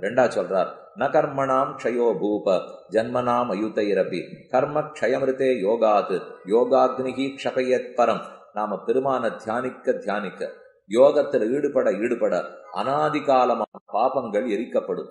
ரெண்டா சொல்றார். ந கர்மணாம் க்ஷயோ பூப ஜன்மனாம் அயுதைரபி கர்ம க்ஷயமிருத்தே யோகாத் யோகாக்னிகி க்ஷபயத் பரம். நாம பெருமான தியானிக்க தியானிக்க யோகத்தில் ஈடுபட ஈடுபட அனாதி காலமான பாபங்கள் எரிக்கப்படும்.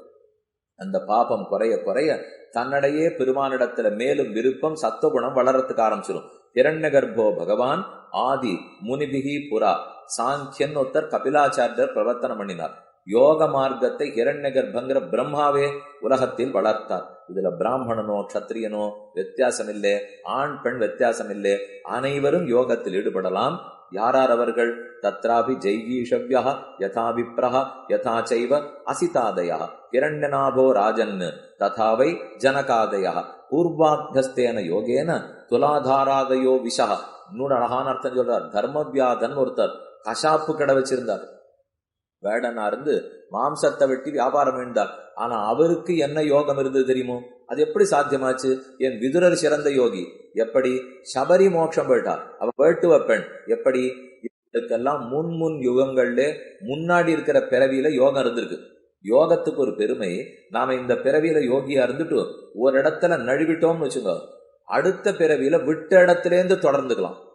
அந்த பாபம் குறைய குறைய தன்னடையே பெருமானிடத்துல மேலும் விருப்பம் சத்துவகுணம் வளரத்துக்கு ஆரம்பிச்சிடும் இரண்ய கர்ப்போ பகவான் ஆதி முனிபிகி புரா சாங்கியன் ஒருத்தர் கபிலாச்சாரியர் பிரவர்த்தனம் பண்ணினார். யோக மார்க்கத்தை இரண்ய கர்ப்பங்கிற பிரம்மாவே உலகத்தில் வளர்த்தார். இதுல பிராமணனோ கத்திரியனோ வித்தியாசம் இல்லை ஆண் பெண் வித்தியாசம் இல்லை அனைவரும் யோகத்தில் ஈடுபடலாம். யாரார் அவர்கள்? தத்ராபி ஜெய்கீஷவ்யா யதா விப்ரஹ யதா செய்வ அசிதாதயா கிரண்யநாபோ ராஜன் ததாவை ஜனகாதயா பூர்வாபியஸ்தேன யோகேன துலாதாராதயோ விஷா. இன்னொரு அழகான அர்த்தம் சொல்றார் தர்மவியாதன் ஒருத்தர் கஷாப்பு கடை வச்சிருந்தார். வேடனா இருந்து மாம்சத்தை வெட்டி வியாபாரம் வேண்டார் ஆனா அவருக்கு என்ன யோகம் இருந்தது தெரியுமோ? அது எப்படி சாத்தியமாச்சு? என் விதுரர் சிறந்த யோகி. எப்படி? சபரி மோட்சம் போயிட்டார். அவ வேட்டுவ பெண். எப்படி? இதுக்கெல்லாம் முன் முன் யுகங்கள்ல முன்னாடி இருக்கிற பிறவியில யோகம் இருந்திருக்கு. யோகத்துக்கு ஒரு பெருமை நாம இந்த பிறவியில யோகியா இருந்துட்டு ஒரு இடத்துல நழுவிட்டோம்னு வச்சுக்கோ. அடுத்த பிறவியில விட்ட இடத்துல இருந்து தொடர்ந்துக்கலாம்.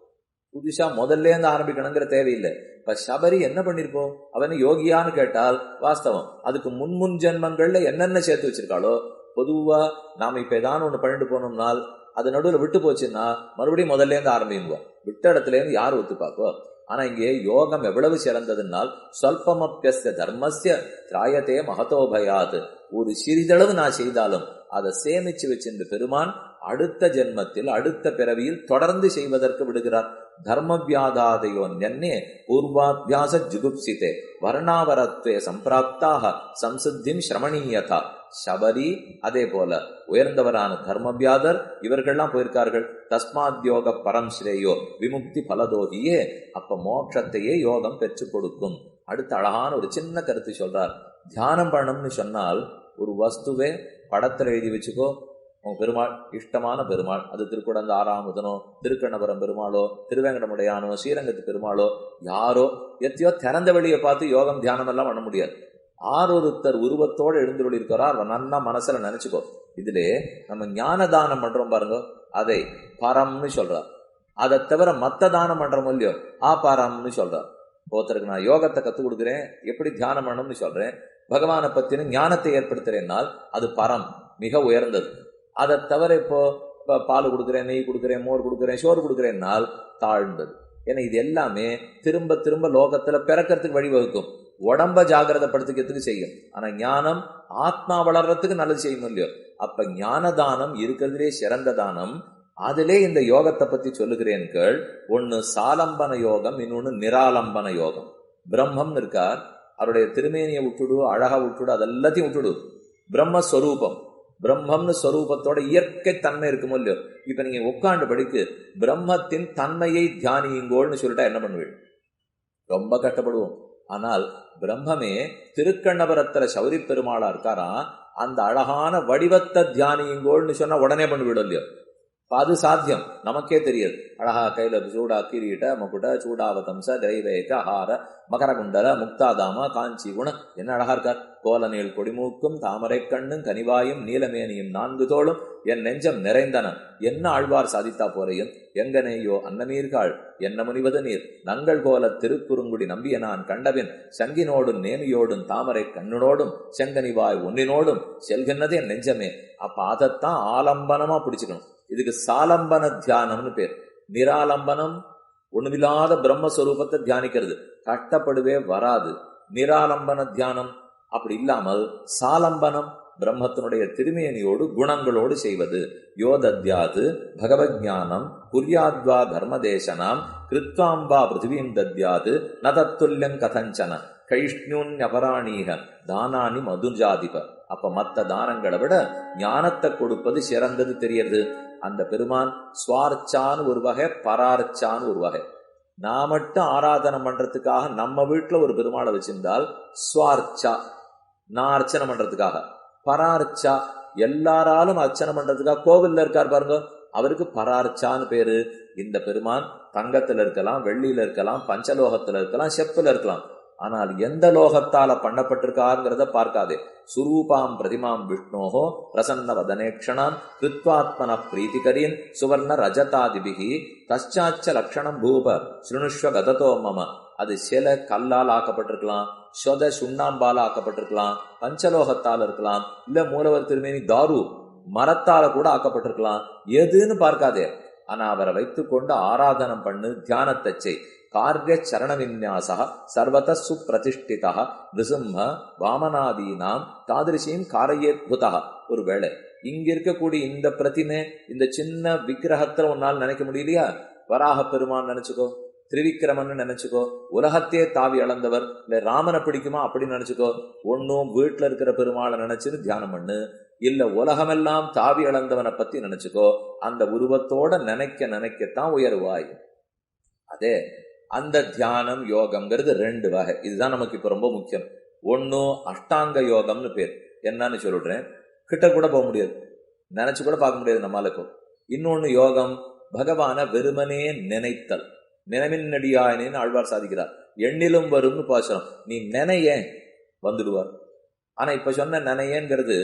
புதுசா முதல்ல இருந்து ஆரம்பிக்கணுங்கிற தேவையில்லை. இப்ப சபரி என்ன பண்ணிருப்போம் அவன் யோகியான்னு கேட்டால் வாஸ்தவம். அதுக்கு முன் முன் ஜென்மங்கள்ல என்னென்ன சேர்த்து வச்சிருக்காளோ பொதுவா நாம இப்ப ஏதாவது ஒண்ணு பண்ணிட்டு போனோம்னால் அது நடுவில் விட்டு போச்சுன்னா மறுபடியும் முதல்ல இருந்து ஆரம்பிக்குவோம் விட்ட இடத்துல இருந்து யார் ஒத்துப்பாக்கோ? ஆனா இங்கே யோகம் எவ்வளவு சிறந்ததுனால் சொல்பமப்பியஸ்ய தர்மஸ்ய திராயத்தே மகத்தோபயாது. ஒரு சிறிதளவு நான் செய்தாலும் அதை சேமிச்சு வச்சிருந்த பெருமான் அடுத்த ஜென்மத்தில் அடுத்த பிறவியில் தொடர்ந்து செய்வதற்கு விடுகிறார். தர்மவியாதாதையோ நென்னே பூர்வாபியாச ஜுகுப்சிதே வர்ணாவரத்வே சம்பிராப்தாக சம்சித்திம் சிரமணீயதா சபரி அதே போல உயர்ந்தவரான தர்மவியாதர் இவர்கள்லாம் போயிருக்கார்கள். தஸ்மாத் யோக பரம் ஸ்ரேயோ விமுக்தி பலதோகியே அப்ப மோட்சத்தையே யோகம் பெற்றுக் கொடுக்கும். அடுத்த அழகான ஒரு சின்ன கருத்து சொல்றார். தியானம் பண்ணணும்னு சொன்னால் ஒரு வஸ்துவே படத்தில் எழுதி வச்சுக்கோ பெருமாள் இஷ்டமான பெருமாள். அது திருக்குடந்த ஆறாமுதனோ திருக்கண்ணபுரம் பெருமாளோ திருவேங்கடமுடையானோ ஸ்ரீரங்கத்து பெருமாளோ யாரோ எத்தையோ திறந்த வெளியை பார்த்து யோகம் தியானம் எல்லாம் பண்ண முடியாது. ஆரொருத்தர் உருவத்தோடு எழுந்து இருக்கிறார் நன்னா மனசுல நினைச்சுக்கோ. இதுல நம்ம ஞான தானம் பண்றோம் பாருங்க. அதை பரம்னு சொல்றார். அதை தவிர மத்த தானம் பண்றோம் இல்லையோ ஆ பரம்னு சொல்றார். ஒருத்தருக்கு நான் யோகத்தை கத்துக் கொடுக்குறேன். எப்படி தியானம் பண்ணணும்னு சொல்றேன். பகவானை பத்தின ஞானத்தை ஏற்படுத்துறேன்னால் அது பரம் மிக உயர்ந்தது. அதை தவிர இப்போ பால் கொடுக்குறேன் நெய் கொடுக்குறேன் மோர் கொடுக்குறேன் சோறு கொடுக்குறேன்னால் தாழ்ந்தது. ஏன்னா இது எல்லாமே திரும்ப திரும்ப லோகத்தில் பிறக்கிறதுக்கு வழிவகுக்கும். உடம்ப ஜாகிரதப்படுத்திக்கிறதுக்கு செய்யும். ஆனால் ஞானம் ஆத்மா வளர்றதுக்கு நல்லது செய்யும் இல்லையோ? அப்ப ஞான தானம் இருக்கிறதுலே சிறந்த தானம். அதிலே இந்த யோகத்தை பத்தி சொல்லுகிறேன் கேள். ஒன்னு சாலம்பன யோகம் இன்னொன்னு நிராலம்பன யோகம். பிரம்மம் இருக்கார். அவருடைய திருமேனியை விட்டுடு அழகா விட்டுடு அதெல்லாத்தையும் விட்டுடு பிரம்மஸ்வரூபம். பிரம்மம்னு ஸ்வரூபத்தோட இயற்கை தன்மை இருக்குமோ இல்லையோ? இப்ப நீங்க உட்காண்டு படிக்கு பிரம்மத்தின் தன்மையை தியானியுங்கோள்னு சொல்லிட்டா என்ன பண்ணுவீள் ரொம்ப கஷ்டப்படுவோம். ஆனால் பிரம்மமே திருக்கண்ணபுரத்துல சௌரி பெருமாளா இருக்காரா அந்த அழகான வடிவத்தை தியானியுங்கோள்னு சொன்னா உடனே பண்ணிவிடும் இல்லையோ? அது சாத்தியம். நமக்கே தெரியாது. அழகா கையில சூடா கிரீட மகுட சூடாவதம்ச தெய்வேக ஹார மகரகுண்டல முக்தாதாம காஞ்சி குண. என்ன அழகா இருக்கார்? கோலநீள் கொடிமூக்கும் தாமரை கண்ணும் கனிவாயும் நீலமேனியும் நான்கு தோளும். என் நெஞ்சம் நிறைந்தன. என்ன ஆழ்வார் சாதித்தா போறையும் எங்கனேயோ அன்னநீர்காள் என்ன முனிவது நீர்? நங்கள் கோல திருக்குறுங்குடி நம்பிய நான் கண்டபின். சங்கினோடும் நேமியோடும் தாமரை கண்ணனோடும் செங்கனிவாய் ஒன்னினோடும் செல்கின்றது என் நெஞ்சமே. அப்ப அதைத்தான் ஆலம்பனமா பிடிச்சுக்கணும். இதுக்கு சாலம்பன தியானம்னு பேர். நிராலம்பனம் ஒண்ணுமில்லாத பிரம்மஸ்வரூபத்தை தியானிக்கிறது. கட்டப்படுவே வராது. நிராலம்பன தியானம் அப்படி இல்லாமல் சாலம்பனம் பிரம்மத்தினுடைய திருமேனியோடு குணங்களோடு செய்வது. யோதத்யாது பகவத் ஞானம் குர்யாத்வா தர்மதேசனாம் கிருத்வாம்பா பிருத்திவீம் தத்யாது நதத்துல்யம் கதஞ்சன கைஷ்ணியூன்யபராணீக தானானி மதுஜாதிப அப்ப மத்த தானங்களை விட ஞானத்தை கொடுப்பது சிறந்தது தெரியறது அந்த பெருமான் சுவார்ச்சான்னு ஒரு வகை பரார்ச்சான்னு ஒரு வகை. நான் மட்டும் ஆராதனை பண்றதுக்காக நம்ம வீட்டுல ஒரு பெருமாளை வச்சிருந்தால் சுவார்ச்சா நான் அர்ச்சனை பண்றதுக்காக. பரார்ச்சா எல்லாராலும் அர்ச்சனை பண்றதுக்காக கோவில்ல இருக்கார் பாருங்க. அவருக்கு பரார்ச்சான்னு பேரு. இந்த பெருமான் தங்கத்துல இருக்கலாம் வெள்ளியில இருக்கலாம் பஞ்சலோகத்துல இருக்கலாம் செப்புல இருக்கலாம். ஆனால் எந்த லோகத்தால பண்ணப்பட்டிருக்காருங்கிறத பார்க்காதே. சுரூபாம் பிரதிமாம் விஷ்ணோஹோ பிரசன்ன வதனேக்ஷணாம் கிருத்வாத்மன பிரீத்திகரீன் சுவர்ண ரஜதாதிபிகி தச்சாச்ச லக்ஷணம் பூப ஸ்ருணுஷ்வ கததோ மம. அது சில கல்லால் ஆக்கப்பட்டிருக்கலாம் சொத சுண்ணாம்பால ஆக்கப்பட்டிருக்கலாம் பஞ்சலோகத்தால் இருக்கலாம் இல்ல மூலவர் திருமேனி தாரு மரத்தால கூட ஆக்கப்பட்டிருக்கலாம் எதுன்னு பார்க்காதே. ஆனா அவரை வைத்துக்கொண்டு ஆராதனம் பண்ணு தியானத்தை செய். கார்ய சரண सुप्रतिष्ठितः சர்வத சுப்பிரதிஷ்டிதா நிருசிம்ம வாமனாதீனாம் தாதிருஷீம் காரையேத்புதா ஒரு வேளை இங்க இருக்கக்கூடிய இந்த பிரதிமை இந்த சின்ன விக்கிரகத்துல உன்னால் நினைக்க முடியலையா? வராக பெருமான் நினைச்சுக்கோ திரிவிக்ரமன் நினைச்சுக்கோ உலகத்தையே தாவி அளந்தவர் இல்ல ராமனை பிடிக்குமா அப்படின்னு நினைச்சுக்கோ ஒன்னும் வீட்டுல இருக்கிற பெருமாளை நினைச்சுன்னு தியானம் பண்ணு. இல்ல உலகமெல்லாம் தாவி அளந்தவனை பத்தி நினைச்சுக்கோ அந்த உருவத்தோட நினைக்க நினைக்கத்தான் உயர்வாய். அதே அந்த தியானம் யோகம்ங்கிறது ரெண்டு வகை. இதுதான் நமக்கு இப்போ ரொம்ப முக்கியம். ஒன்னும் அஷ்டாங்க யோகம்னு பேர். என்னன்னு சொல்லிடுறேன் கிட்ட கூட போக முடியாது. நினைச்சு கூட பார்க்க முடியாது நம்மளுக்கும் இன்னொன்னு யோகம் பகவான வெறுமனே நினைத்தல். நினைவினடியாயினு ஆழ்வார் சாதிக்கிறார். எண்ணிலும் வரும்னு பாசனம் நீ நினைய வந்துடுவார். ஆனா இப்ப சொன்ன நினையங்கிறது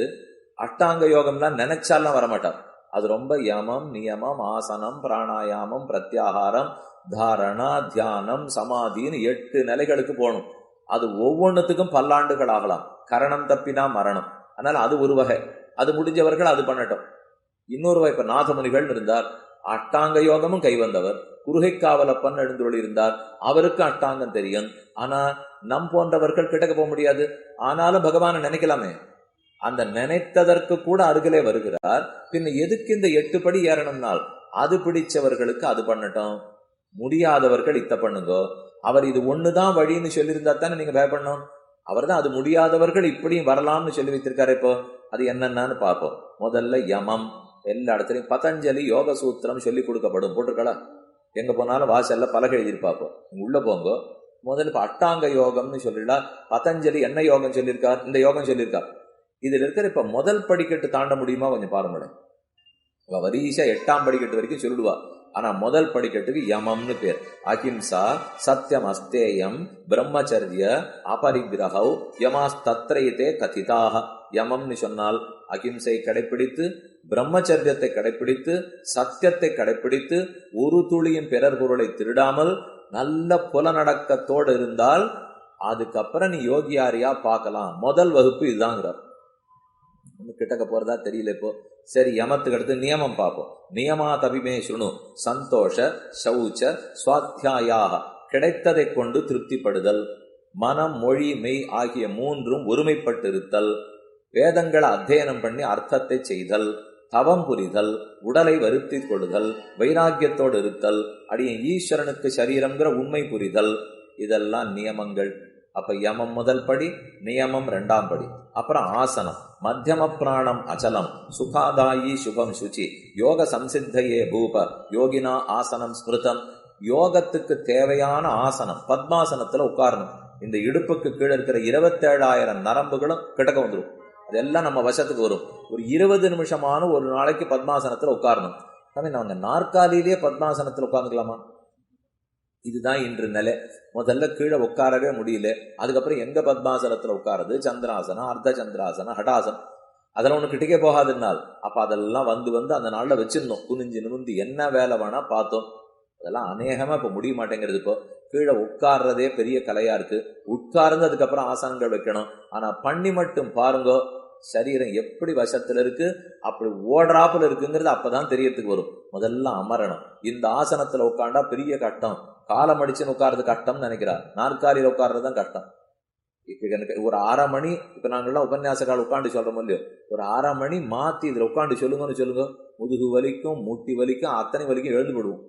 அஷ்டாங்க யோகம்லாம் நினைச்சாலாம் வரமாட்டார். அது ரொம்ப யமம் நியமம் ஆசனம் பிராணாயாமம் பிரத்யாகாரம் தாரணா தியானம் சமாதின்னு எட்டு நிலைகளுக்கு போகணும். அது ஒவ்வொன்றுத்துக்கும் பல்லாண்டுகள் ஆகலாம். கரணம் தப்பினா மரணம். அதனால அது ஒரு வகை. அது முடிஞ்சவர்கள் அது பண்ணட்டும். இன்னொரு வகை இப்ப நாதமுனிகள் இருந்தார். அட்டாங்க யோகமும் கைவந்தவர் குருகைக்காவலப்பன் எழுந்துள்ள இருந்தார். அவருக்கு அட்டாங்கம் தெரியும். ஆனா நம் போன்றவர்கள் கிட்டக்க போக முடியாது. ஆனாலும் பகவானை நினைக்கலாமே. அந்த நினைத்ததற்கு கூட அருகிலே வருகிறார். பின்ன எதுக்கு இந்த எட்டு படி ஏறணும்னால் அது பிடிச்சவர்களுக்கு அது பண்ணட்டும். முடியாதவர்கள் இத்த பண்ணுங்கோ. அவர் இது ஒண்ணுதான் வழின்னு சொல்லியிருந்தா தானே நீங்க பயப்படணும் அவர் தான் அது முடியாதவர்கள் இப்படியும் வரலாம்னு சொல்லி வைத்திருக்காரு இப்போ. அது என்னென்னு பார்ப்போம். முதல்ல யமம் எல்லா இடத்துலையும் பதஞ்சலி யோக சூத்திரம் சொல்லி கொடுக்கப்படும் போட்டிருக்கலா? எங்க போனாலும் வாசல்ல பலகை எழுதியிருப்பாப்போம் உள்ளே உள்ள முதல்ல இப்போ அட்டாங்க யோகம்னு சொல்லிடா பதஞ்சலி என்ன யோகம் சொல்லியிருக்கார்? இந்த யோகம் சொல்லியிருக்கார். இதுல இருக்கிற இப்ப முதல் படிக்கட்டு தாண்ட முடியுமா? கொஞ்சம் பாருங்களேன். அவ வரிசா எட்டாம் படிக்கட்டு வரைக்கும் சொல்லிடுவா. ஆனா முதல் படிக்கட்டுக்கு யமம்னு பேர். அஹிம்சா சத்தியம் அஸ்தேயம் பிரம்மச்சரிய அபரிகிரகவ் யமாஸ் தத்ரயத்தே கதிதாக. யமம்னு சொன்னால் அகிம்சை கடைபிடித்து பிரம்மச்சரியத்தை கடைபிடித்து சத்தியத்தை கடைபிடித்து ஒரு துளியும் பிறர் பொருளை திருடாமல் நல்ல புலநடக்கத்தோடு இருந்தால் அதுக்கப்புறம் நீ யோகியாரியா பார்க்கலாம். முதல் வகுப்பு இதுதாங்கிறார். கிட்டக்க போகிறதா தெரியல இப்போ. சரி யமத்துக்கு அடுத்து நியமம் பார்ப்போம். நியமா தபிமே சுணு சந்தோஷ சௌச்ச சுவாத்தியாயாக கிடைத்ததை கொண்டு திருப்திப்படுதல் மனம் மொழி மெய் ஆகிய மூன்றும் ஒருமைப்பட்டிருத்தல் வேதங்களை அத்தியனம் பண்ணி அர்த்தத்தை செய்தல் தவம் புரிதல் உடலை வருத்தி கொடுதல் வைராக்கியத்தோடு இருத்தல் அடிய ஈஸ்வரனுக்கு சரீரம்ங்கிற உண்மை புரிதல் இதெல்லாம் நியமங்கள். அப்போ யமம் முதல் படி நியமம் ரெண்டாம் படி. அப்புறம் ஆசனம். மத்தியம பிராணம் அச்சலம். சுகாதாயி சுபம் சுச்சி. யோக சம்சித்தையே பூப. யோகினா ஆசனம் ஸ்மிருதம். யோகத்துக்கு தேவையான ஆசனம். பத்மாசனத்துல உட்காரணும். இந்த இடுப்புக்கு கீழே இருக்கிற இருபத்தேழாயிரம் நரம்புகளும் கிட்டக்க வந்துடும் அதெல்லாம் நம்ம வசத்துக்கு வரும். ஒரு இருபது நிமிஷமான ஒரு நாளைக்கு பத்மாசனத்துல உட்காரணும். நம்ம நாங்க நாற்காலியிலேயே பத்மாசனத்தில் உட்காந்துக்கலாமா இதுதான் இன்று நிலை. முதல்ல கீழே உட்காரவே முடியல. அதுக்கப்புறம் எங்க பத்மாசனத்துல உட்காருது? சந்திராசனம் அர்த்த சந்திராசனம் ஹடாசனம். அதெல்லாம் ஒண்ணு கிட்டக்கே போகாதுனால் அப்ப அதெல்லாம் வந்து வந்து அந்த நாள்ல வச்சிருந்தோம். குனிஞ்சு நிமிந்து என்ன வேலை வேணா பார்த்தோம். அதெல்லாம் அநேகமா இப்ப முடிய மாட்டேங்கிறது இப்போ. கீழே உட்கார்றதே பெரிய கலையா இருக்கு. உட்கார்ந்து அதுக்கப்புறம் ஆசனங்கள் வைக்கணும். ஆனா பண்ணி மட்டும் பாருங்க சரீரம் எப்படி வசத்துல இருக்கு அப்படி ஓடுறாப்புல இருக்குங்கிறது அப்பதான் தெரியறதுக்கு வரும். முதல்ல அமரணும். இந்த ஆசனத்துல உட்காண்டா பெரிய கட்டம். காலம் அடிச்சுன்னு உட்கார்றது கஷ்டம்னு நினைக்கிறார். உட்கார்றது தான் கஷ்டம். இப்போ எனக்கு ஒரு அரை மணி இப்போ நாங்கள்லாம் உபன்யாச கால உட்காந்து சொல்கிறோம் இல்லையோ ஒரு அரை மணி மாற்றி இதில் உட்காந்து சொல்லுங்கன்னு சொல்லுங்க. முதுகு வலிக்கும் முட்டி வலிக்கும் அத்தனை வலிக்கும் எழுந்து விடுவோம்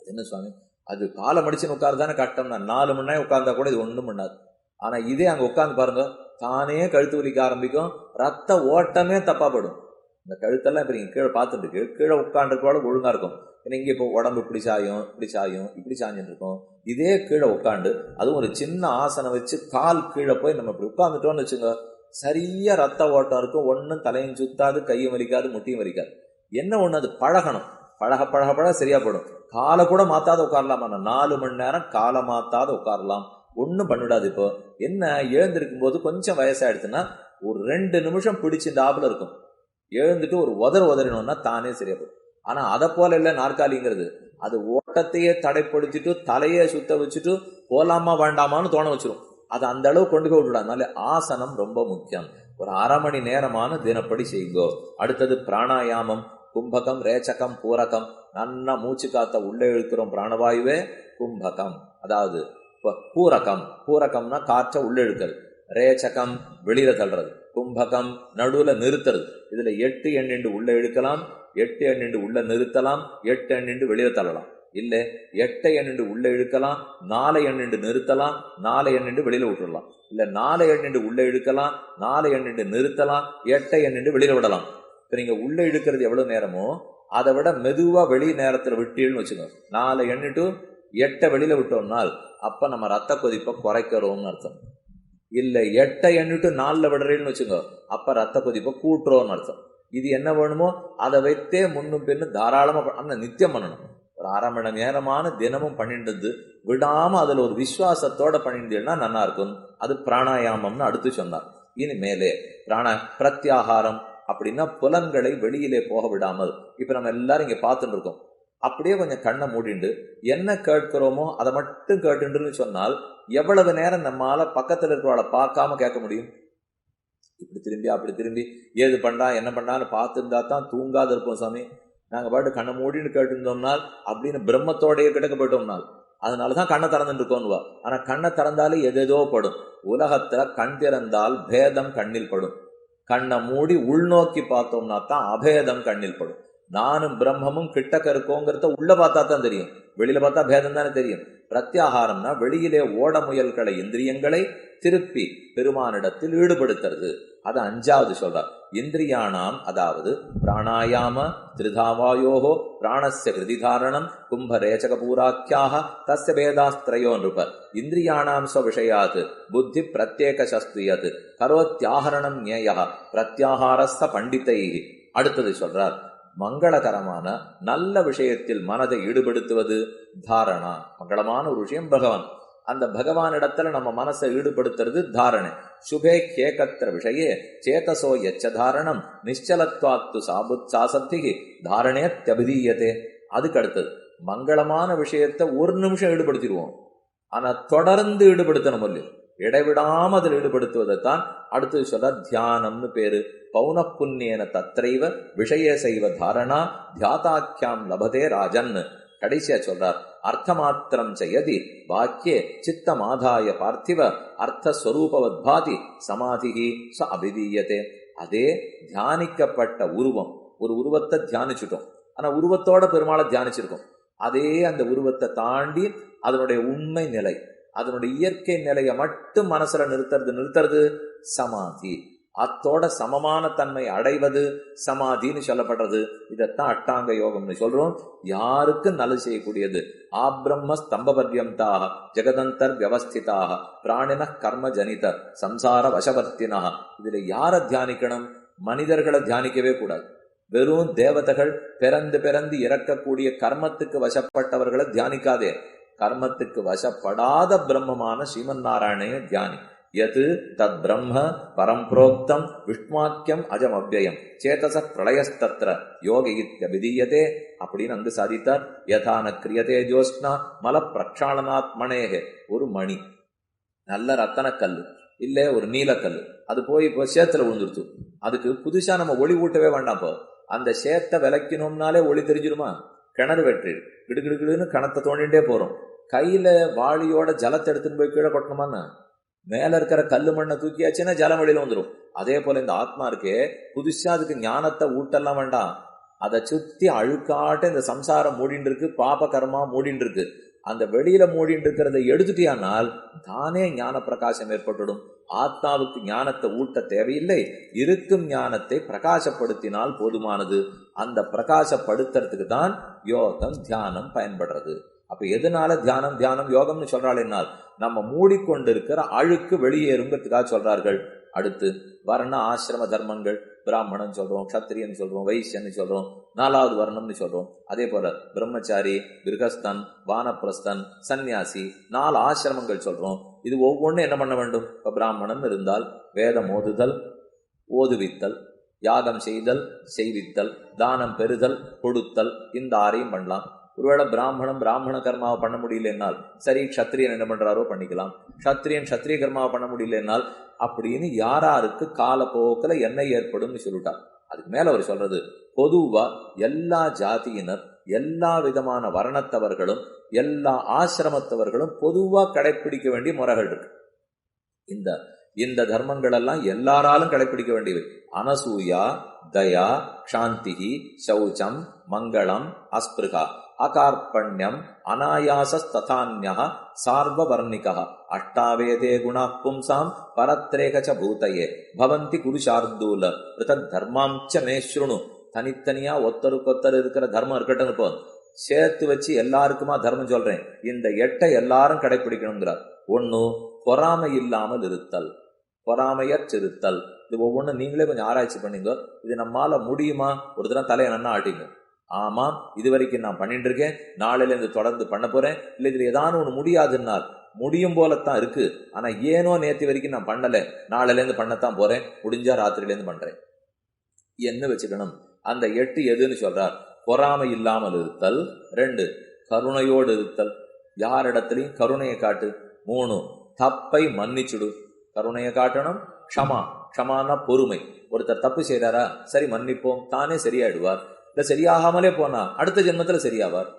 அது என்ன சுவாமி? அது காலம் அடிச்சுன்னு உட்கார்றதானே கஷ்டம்னா நாலு மணி நேரம் உட்கார்ந்தா கூட இது ஒன்றும் பண்ணாது. ஆனால் இதே அங்கே உட்காந்து பாருங்க தானே கழுத்து வலிக்க ஆரம்பிக்கும் ரத்த ஓட்டமே தப்பாப்படும் இந்த கழுத்தெல்லாம் இப்போ நீங்கள் கீழே பார்த்துட்டு இருக்கு கீழே உட்காந்துருக்கோட ஒழுங்காக இருக்கும். ஏன்னா இங்கே இப்போ உடம்பு இப்படி சாயும் இப்படி சாயும் இப்படி சாஞ்சுட்டு இருக்கும். இதே கீழே உட்காந்து அதுவும் ஒரு சின்ன ஆசனம் வச்சு கால் கீழே போய் நம்ம இப்படி உட்காந்துட்டோம்னு வச்சுங்க சரியாக ரத்த ஓட்டம் இருக்கும். ஒன்றும் தலையும் சுத்தாது கையும் வலிக்காது முட்டியும் வலிக்காது. என்ன ஒன்று அது பழகணும். பழக பழக பழக சரியா போடும் காலை கூட மாத்தாத உட்காரலாமா? நாலு மணி நேரம் காலை மாத்தாத உட்காரலாம். ஒன்றும் பண்ணிவிடாது இப்போ. என்ன? எழுந்திருக்கும் போது கொஞ்சம் வயசாயிடுச்சுன்னா ஒரு ரெண்டு நிமிஷம் பிடிச்சு டாபில் இருக்கும். எழுந்துட்டு ஒரு உதர் உதறினோம்னா தானே சரியாகும் ஆனா அதை போல இல்லை நாற்காலிங்கிறது. அது ஓட்டத்தையே தடைப்படுத்திட்டு தலையை சுத்த வச்சுட்டு போலாமா வேண்டாமான்னு தோண வச்சிரும். அது அந்த அளவு கொண்டு போய் விட்டுடாது. அதனால ஆசனம் ரொம்ப முக்கியம். ஒரு அரை மணி நேரமான தினப்படி செய்யுங்கோ. அடுத்தது பிராணாயாமம் கும்பகம் ரேச்சகம் பூரகம். நல்லா மூச்சு காத்த உள்ளே இழுக்கிறோம் பிராணவாயுவே கும்பகம். அதாவது பூரகம். பூரகம்னா காற்றை உள்ளே இழுக்கிறது ரேச்சகம் வெளியில தள்ளுறது. கும்பகம் நடுவுல நிறுத்துறது. இதுல எட்டு எண்ணெண்டு உள்ள இழுக்கலாம் எட்டு எண்ணெண்டு உள்ள நிறுத்தலாம் எட்டு எண்ணெண்டு வெளியே தள்ளலாம். இல்ல எட்டை எண்ணெண்டு உள்ள இழுக்கலாம் நாலு எண்ணெண்டு நிறுத்தலாம் நாலு எண்ணெண்டு வெளியில விட்டுடலாம் இல்ல நாலு எண்ணெண்டு உள்ள இழுக்கலாம் நாலு எண்ணெண்டு நிறுத்தலாம் எட்டை எண்ணெண்டு வெளியில விடலாம். இப்ப நீங்க உள்ள இழுக்கிறது எவ்வளவு நேரமோ அதை விட மெதுவா வெளி நேரத்துல விட்டீள்னு வச்சுக்கோங்க. நாலு எண்ணிட்டு எட்டை வெளியில விட்டோம்னால் அப்ப நம்ம ரத்த கொதிப்பை குறைக்கிறோம்னு அர்த்தம். இல்லை எட்டை எண்ணிட்டு நாலில் விடுறேன்னு வச்சுக்கோ. அப்போ ரத்த கொதிப்பை கூட்டுறோம்னு அர்த்தம். இது என்ன வேணுமோ அதை வைத்தே முன்னும் பின்னும் தாராளமாக ப- நித்தியம் பண்ணணும். ஒரு அரை மணி நேரமான தினமும் பண்ணிட்டு விடாமல் அதில் ஒரு விசுவாசத்தோட பண்ணிட்டீங்கன்னா நல்லா இருக்கும். அது பிராணாயாமம்னு அடுத்து சொன்னார். இனி மேலே பிராண பிரத்யாகாரம் அப்படின்னா புலன்களை வெளியிலே போக விடாமல். இப்போ நம்ம எல்லாரும் இங்கே பார்த்துட்டு இருக்கோம். அப்படியே கொஞ்சம் கண்ணை மூடிண்டு என்ன கேட்கிறோமோ அதை மட்டும் கேட்டுண்டுன்னு சொன்னால் எவ்வளவு நேரம் நம்மால பக்கத்துல இருக்கிறவளை பார்க்காம கேட்க முடியும்? இப்படி திரும்பி அப்படி திரும்பி ஏது பண்ணா என்ன பண்ணான்னு பார்த்துருந்தா தான் தூங்காத இருப்போம் சாமி. நாங்க பாட்டு கண்ணை மூடின்னு கேட்டுருந்தோம்னால் அப்படின்னு பிரம்மத்தோடைய கிடக்க போயிட்டோம்னால் அதனாலதான் கண்ணை திறந்துட்டு இருக்கோன்னுவா. ஆனா கண்ணை திறந்தாலே எதேதோ படும். உலகத்தில் கண் திறந்தால் பேதம் கண்ணில் படும். கண்ணை மூடி உள்நோக்கி பார்த்தோம்னா தான் அபேதம் கண்ணில் படும். நானும் பிரம்மமும் கிட்டக்க இருக்கோங்கிறத உள்ள பார்த்தா தான் தெரியும். வெளியில பார்த்தா பேதம் தானே தெரியும். பிரத்யாகாரம்னா வெளியிலே ஓட முயல்களை இந்திரியங்களை திருப்பி பெருமானிடத்தில் ஈடுபடுத்துறது. அது அஞ்சாவது சொல்றார். இந்திரியானாம் அதாவது பிராணாயாம திருதாவாயோகோ பிராணஸ்ய கிருதிதாரணம் கும்பரேச்சக பூராக்கியாக தஸ்ய பேதாஸ்திரையோ நிருபர். இந்திரியானாம் ஸ்வவிஷயாத் புத்தி பிரத்யேக சஸ்திரியத் கரோத்தியாகரணம் ஞேயா பிரத்யாகாரஸ்த பண்டித்தை அடுத்தது சொல்றார். மங்களகரமான நல்ல விஷயத்தில் மனதை ஈடுபடுத்துவது தாரணா. மங்களமான ஒரு விஷயம் பகவான். அந்த பகவானிடத்துல நம்ம மனசை ஈடுபடுத்துறது தாரணை. சுபே கேகத்திர விஷயே சேதசோ எச்ச தாரணம். நிச்சலத்வாத்து சாபுத் சாசத்திகி தாரணே தபிதீயதே. அதுக்கு அடுத்தது மங்களமான விஷயத்தை ஒரு நிமிஷம் ஈடுபடுத்திடுவோம். ஆனா தொடர்ந்து ஈடுபடுத்தணும் இல்லையா? இடைவிடாம அதில் ஈடுபடுத்துவதைத்தான் அடுத்தது சொல்ல தியானம்னு பேரு. பௌன புண்ணியன தத்ரைவ விஷய செய்வ தாரணா தியாதாக்கியாம் லபதே ராஜன் கடைசியா சொல்றார் அர்த்தமாத்திரம் செய்யதி வாக்கியே சித்தமாதாய பார்த்திவ அர்த்தஸ்வரூபவத் பாதி சமாதிகி ச அபிதீயதே. அதே தியானிக்கப்பட்ட உருவம் ஒரு உருவத்தை தியானிச்சுட்டோம். ஆனா உருவத்தோட பெருமாளை தியானிச்சிருக்கோம். அதே அந்த உருவத்தை தாண்டி அதனுடைய உண்மை நிலை அதனுடைய இயற்கை நிலையை மட்டும் மனசுல நிறுத்துறது நிறுத்துறது சமாதி. அத்தோட சமமான தன்மை அடைவது சமாதின்னு சொல்லப்படுறது. இதைத்தான் அட்டாங்க யோகம்னு சொல்றோம். யாருக்கு நல்லது செய்யக்கூடியது? ஆப்ரம்ம ஸ்தம்பபர்யந்தாக ஜெகதந்தர் வியவஸ்திதாக பிராணின கர்ம ஜனித சம்சார வசவர்த்தினா இதுல யாரை தியானிக்கணும்? மனிதர்களை தியானிக்கவே கூடாது. வெறும் தேவதைகள் பிறந்து பிறந்து இறக்கக்கூடிய கர்மத்துக்கு வசப்பட்டவர்களை தியானிக்காதே. கர்மத்துக்கு வசப்படாத பிரம்மமான ஸ்ரீமன் நாராயணைய தியானி. எது? தத் பிரம்ம பரம் புரோக்தம் அஜம் அவ்வயம் சேதச பிரளயஸ்தத்ர. யோக இத்தியபிதீயதே அப்படின்னு அங்கு சாதித்தார். யதான கிரியதே ஜோஸ்னா மல பிரக்ஷாளனாத்மனேகே ஒரு மணி. நல்ல ரத்தனக்கல் இல்ல ஒரு நீலக்கல் அது போய் இப்போ சேத்துல விழுந்துருச்சு. அதுக்கு புதுசா நம்ம ஒளி ஊட்டவே வேண்டாம் இப்போ. அந்த சேத்தை விளக்கினோம்னாலே ஒளி தெரிஞ்சிருமா? கிணறு வெற்றி கிடுகிடுகிடுன்னு கணத்தை தோண்டிகிட்டே போகிறோம் கையில் வாளியோட ஜலத்தை எடுத்துன்னு போய் கீழே கொட்டணுமான்னு? மேலே இருக்கிற கல்லு மண்ணை தூக்கியாச்சுன்னா ஜலம் வழியில் வந்துடும் அதே போல் இந்த ஆத்மா இருக்கே புதுசாக அதுக்கு ஞானத்தை ஊட்டெல்லாம் வேண்டாம். அதை சுற்றி அழுக்காட்ட இந்த சம்சாரம் மூடின்னு இருக்கு பாப கர்மா மூடின்னு இருக்கு. அந்த வெளியில மூடின்னு இருக்கிறத எடுத்துட்டியானால் தானே ஞான பிரகாசம் ஏற்பட்டுடும் ஆத்மாவுக்கு ஞானத்தை ஊட்ட தேவையில்லை. இருக்கும் ஞானத்தை பிரகாசப்படுத்தினால் போதுமானது. அந்த பிரகாசப்படுத்துறதுக்கு தான் யோகம் தியானம் பயன்படுறது. அப்ப எதனால தியானம் தியானம் யோகம்னு சொல்றாள் என்னால்? நம்ம மூடிக்கொண்டிருக்கிற அழுக்கு வெளியேறுங்கிறதுக்காக சொல்றார்கள். அடுத்து வர்ண ஆசிரம தர்மங்கள் பிராமணன் சொல்றோம் கத்திரியன் சொல்றோம் வைசியன்னு சொல்றோம் நாலாவது வர்ணம்னு சொல்றோம். அதே போல பிரம்மச்சாரி கிரகஸ்தன் வானப்பிரஸ்தன் சந்நியாசி நாலு ஆசிரமங்கள் சொல்றோம். இது ஒவ்வொன்றும் என்ன பண்ண வேண்டும்? இப்ப பிராமணன் இருந்தால் வேதம் ஓதுதல் ஓதுவித்தல் யாகம் செய்தல் செய்வித்தல் தானம் பெறுதல் கொடுத்தல் இந்த ஆறையும் பண்ணலாம். ஒருவேளை பிராமணம் பிராமண கர்மாவை பண்ண முடியலன்னால் சரி க்ஷத்ரியன் என்ன பண்றாரோ பண்ணிக்கலாம். க்ஷத்ரியன் க்ஷத்ரிய கர்மாவை பண்ண முடியலன்னால் அப்படின்னு யாராருக்கு காலப்போக்கில் என்ன ஏற்படும்னு சொல்லிட்டார். அதுக்கு மேல அவர் சொல்றது பொதுவா எல்லா ஜாதியினர் எல்லா விதமான வர்ணத்தவர்களும் எல்லா ஆசிரமத்தவர்களும் பொதுவா கடைபிடிக்க வேண்டிய முறைகள் இருக்கு. இந்த இந்த தர்மங்கள் எல்லாம் எல்லாராலும் கடைபிடிக்க வேண்டியவை. அனசூயா தயா சாந்திகி சௌச்சம் மங்களம் அஸ்பிருகா. அகார்பண்யம் அநாயாசஸ்ததான்யா சார்வர்ணிகா அஷ்டாவேதே குணா பும்சாம் பரத்ரேக ச பவந்தி குருஷார்தூல பிருத்தக் தர்மாம்ச மேஸ்ருணு தனித்தனியா ஒத்தருக்கொத்தர் இருக்கிற தர்மம் இருக்கட்டும் போது சேர்த்து வச்சு எல்லாருக்குமா தர்மம் சொல்றேன். இந்த எட்டை எல்லாரும் கடைபிடிக்கணுங்கிறார் ஒன்னு பொறாமை இல்லாமல் இருத்தல். பொறாமையற்றிருத்தல் இது ஒவ்வொன்றும் நீங்களே கொஞ்சம் ஆராய்ச்சி பண்ணீங்க இது நம்மால முடியுமா? ஒரு தினம் தலையை நன்னா ஆட்டிங்க ஆமாம் இது வரைக்கும் நான் பண்ணிட்டு இருக்கேன் நாளையிலேருந்து தொடர்ந்து பண்ண போறேன். இல்லை இதில் ஏதானு ஒன்று முடியாதுன்னார் முடியும் போலத்தான் இருக்கு. ஆனா ஏனோ நேற்று வரைக்கும் நான் பண்ணலை. நாளையிலேருந்து பண்ணத்தான் போறேன். முடிஞ்சா ராத்திரிலேருந்து பண்றேன். என்ன வச்சுக்கணும்? அந்த எட்டு எதுன்னு சொல்றார். பொறாமை இல்லாமல் இருத்தல். ரெண்டு கருணையோடு இருத்தல். யாரிடத்திலையும் கருணையை காட்டு. மூணு தப்பை மன்னிச்சுடு. கருணையை காட்டணும். க்ஷமா க்ஷமானா பொறுமை. ஒருத்தர் தப்பு செய்தாரா? சரி மன்னிப்போம். தானே சரியாயிடுவார். இல்லை சரியாகாமலே போனா அடுத்த ஜென்மத்துல சரியாவார்.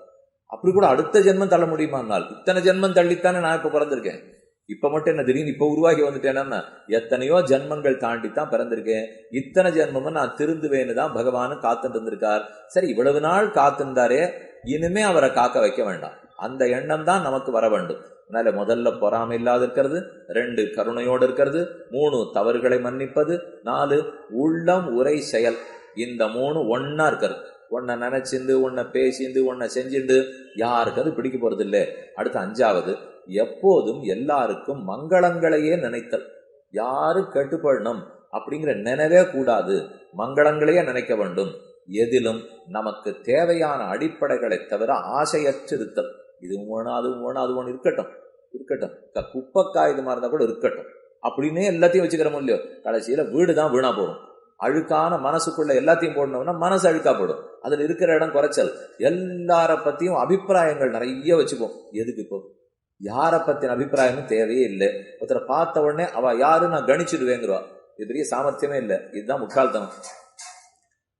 அப்படி கூட அடுத்த ஜென்மம் தள்ள முடியுமானால் இத்தனை ஜென்மம் தள்ளித்தானே நான் இப்ப பிறந்திருக்கேன். இப்ப மட்டும் என்ன திடீர்னு இப்ப உருவாகி வந்துட்டேன்னா எத்தனையோ ஜென்மங்கள் தாண்டி தான் பிறந்திருக்கேன். இத்தனை ஜென்மமும் நான் திருந்துவேன்னு தான் பகவானு காத்துட்டு இருந்திருக்கார் சரி இவ்வளவு நாள் காத்திருந்தாரே. இனிமே அவரை காக்க வைக்க வேண்டாம். அந்த எண்ணம் தான் நமக்கு வர வேண்டும். அதனால முதல்ல பொறாமை இல்லாத இருக்கிறது ரெண்டு கருணையோடு இருக்கிறது மூணு தவறுகளை மன்னிப்பது நாலு உள்ளம் உரை செயல். இந்த மூணு ஒன்னா இருக்கிறது. உன்னை நினைச்சிந்து உன்னை பேசிந்து உன்னை செஞ்சுண்டு யாருக்கு அது பிடிக்க போறது இல்லை அடுத்து அஞ்சாவது எப்போதும் எல்லாருக்கும் மங்களங்களையே நினைத்தல். யாரும் கெட்டுப்படணும் அப்படிங்கிற நினைவே கூடாது. மங்களங்களையே நினைக்க வேண்டும். எதிலும் நமக்கு தேவையான அடிப்படைகளை தவிர ஆசையற்றிருத்தல் இதுவும் வேணும் அதுவும் வேணும் அது ஒன்று இருக்கட்டும். இருக்கட்டும். குப்பைக்காய் இது மாதிரி கூட இருக்கட்டும். அப்படின்னே எல்லாத்தையும் வச்சுக்கிறோமோ இல்லையோ? கடைசியில் வீடு தான் வீணாக போகும். அழுக்கான மனசுக்குள்ள எல்லாத்தையும் போடணும்னா மனசு அழுக்கா போடும். அதில் இருக்கிற இடம் குறைச்சல். எல்லார பற்றியும் அபிப்பிராயங்கள் நிறைய வச்சுப்போம். எதுக்கு இப்போ? யாரை பற்றின அபிப்பிராயமும் தேவையே இல்லை. ஒருத்தரை பார்த்த உடனே அவள் யாரு நான் கணிச்சிடுவேங்கிறவா இது பெரிய சாமர்த்தியமே இல்லை. இதுதான் முட்டாள்தனம்.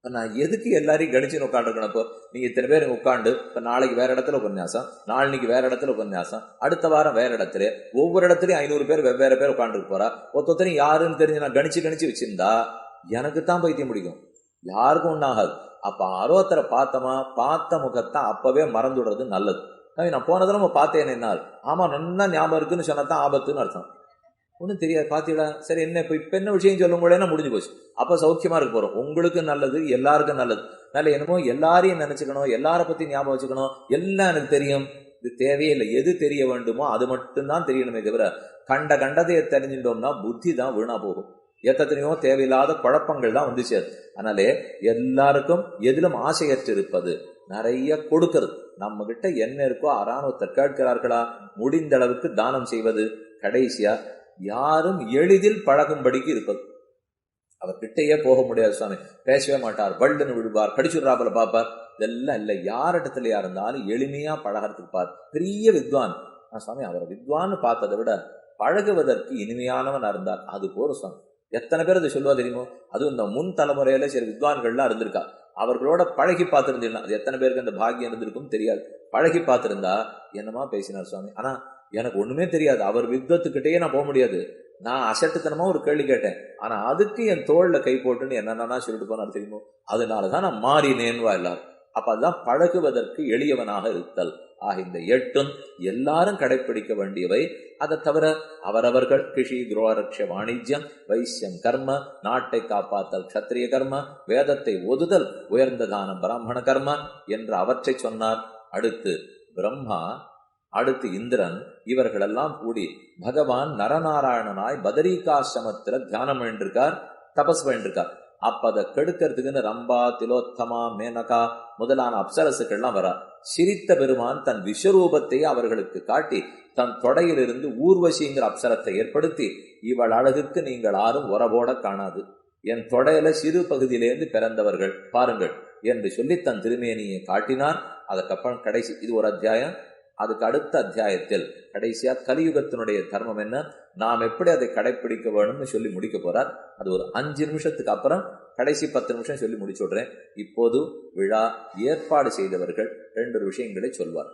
இப்போ நான் எதுக்கு எல்லாரையும் கணிச்சுன்னு உட்காந்துருக்கணும் இப்போ நீங்கள் இத்தனை பேர் உட்காந்து இப்போ நாளைக்கு வேற இடத்துல உபன்யாசம் நாளைக்கு வேற இடத்துல உபன்யாசம் அடுத்த வாரம் வேற இடத்துல ஒவ்வொரு இடத்துலையும் ஐநூறு பேர் வெவ்வேறு பேர் உட்காந்துருக்கு போறா. ஒருத்தரையும் யாருன்னு தெரிஞ்சு நான் கணிச்சு கணிச்சு வச்சிருந்தா எனக்கு தான் பைத்தியம் பிடிக்கும். யாருக்கும் ஒன்றாகாது அப்போ ஆரோத்தரை பார்த்தோமா பார்த்த முகத்தை அப்பவே மறந்துடுறது நல்லது. நான் போன தடவை பார்த்தேன் என்னால். ஆமா நல்லா ஞாபகம் இருக்குன்னு சொன்னதான் ஆபத்துன்னு அர்த்தம். ஒன்றும் தெரியாது. பார்த்தீங்களா சரி என்ன இப்போ இப்போ என்ன விஷயம் சொல்லுங்களேன்னா முடிஞ்சு போச்சு. அப்போ சௌக்கியமாக இருக்க போகிறோம் உங்களுக்கு நல்லது எல்லாருக்கும் நல்லது. நல்ல என்னமோ எல்லாரையும் நினச்சிக்கணும் எல்லார பற்றி ஞாபகம் வச்சுக்கணும். எல்லாம் எனக்கு தெரியும். இது தேவையே இல்லை எது தெரிய வேண்டுமோ அது மட்டும்தான் தெரியணுமே தவிர கண்ட கண்டதையை தெரிஞ்சுட்டோம்னா புத்தி தான் வீணா போகும். எத்தனையோ தேவையில்லாத குழப்பங்கள் தான் வந்துச்சு அதனாலே எல்லாருக்கும் எதிலும் ஆசையற்று இருப்பது நிறைய கொடுக்கறது. நம்ம கிட்ட என்ன இருக்கோ அராணுவத்தை கேட்கிறார்களா? முடிந்த அளவுக்கு தானம் செய்வது கடைசியா யாரும் எளிதில் பழகும்படிக்கு இருப்பது. அவர் கிட்டையே போக முடியாது சுவாமி. பேசவே மாட்டார். பல்லுன்னு விழுவார் கடிச்சுடுறாப்புல பார்ப்பார். இதெல்லாம் இல்லை. யாரிடத்துலயா இருந்தாலும் எளிமையா பழகிறதுக்கு பார். பெரிய வித்வான். சுவாமி அவரை வித்வான்னு பார்த்ததை விட பழகுவதற்கு இனிமையானவன் இருந்தார் அது போற சுவாமி. எத்தனை பேர் அதை சொல்லுவா தெரியுமோ? அதுவும் இந்த முன் தலைமுறையில சில வித்வான்கள்லாம் இருந்திருக்கா. அவர்களோட பழகி பார்த்துருந்தீங்கன்னா அது எத்தனை பேருக்கு அந்த பாக்கியம் இருந்திருக்கும் தெரியாது. பழகி பார்த்திருந்தா என்னமா பேசினார் சுவாமி? ஆனா எனக்கு ஒண்ணுமே தெரியாது. அவர் வித்வத்துக்கிட்டேயே நான் போக முடியாது. நான் அசட்டுத்தனமா ஒரு கேள்வி கேட்டேன். ஆனா அதுக்கு என் தோல்ல கை போட்டுன்னு என்னென்னா சொல்லிட்டு போனார் தெரியுமோ? அதனாலதான் நான் மாறினேன்வா எல்லாரும். அப்ப அதுதான் பழகுவதற்கு எளியவனாக இருத்தல். ஆக இந்த எட்டும் எல்லாரும் கடைபிடிக்க வேண்டியவை. அதை தவிர அவரவர்கள் கிருஷி துரோரட்ச வாணிஜ்யம் வைசியம் கர்ம நாட்டை காப்பாத்தல் கத்திரிய கர்ம வேதத்தை ஒதுதல் உயர்ந்த தானம் பிராமண கர்ம என்று அவற்றை சொன்னார். அடுத்து பிரம்மா அடுத்து இந்திரன் இவர்களெல்லாம் கூடி பகவான் நரநாராயணனாய் பதரிகாசிரமத்துல தியானம் வேண்டிருக்கார் தபஸ் வேண்டிருக்கார் அப்ப அதை கெடுக்கிறதுக்குன்னு ரம்பா திலோத்தமா மேனகா முதலான அப்சரசுக்கள்லாம் வரா சிரித்த பெருமான் தன் விஸ்வரூபத்தையே அவர்களுக்கு காட்டி தன் தொடையிலிருந்து ஊர்வசிங்கிற அப்சரத்தை ஏற்படுத்தி இவள் அழகுக்கு நீங்கள் யாரும் உறவோட காணாது. என் தொடையில சிறு பகுதியிலேருந்து பிறந்தவர்கள் பாருங்கள் என்று சொல்லி தன் திருமேனியை காட்டினான். அதுக்கப்புறம் கடைசி இது ஒரு அத்தியாயம். அதுக்கு அடுத்த அத்தியாயத்தில் கடைசியா கலியுகத்தினுடைய தர்மம் என்ன? நாம் எப்படி அதை கடைப்பிடிக்க வேணும்னு சொல்லி முடிக்க போறார். அது ஒரு அஞ்சு நிமிஷத்துக்கு அப்புறம் கடைசி பத்து நிமிஷம் சொல்லி முடிச்சு விடுறேன். இப்போது விழா ஏற்பாடு செய்தவர்கள் ரெண்டு விஷயங்களை சொல்வார்.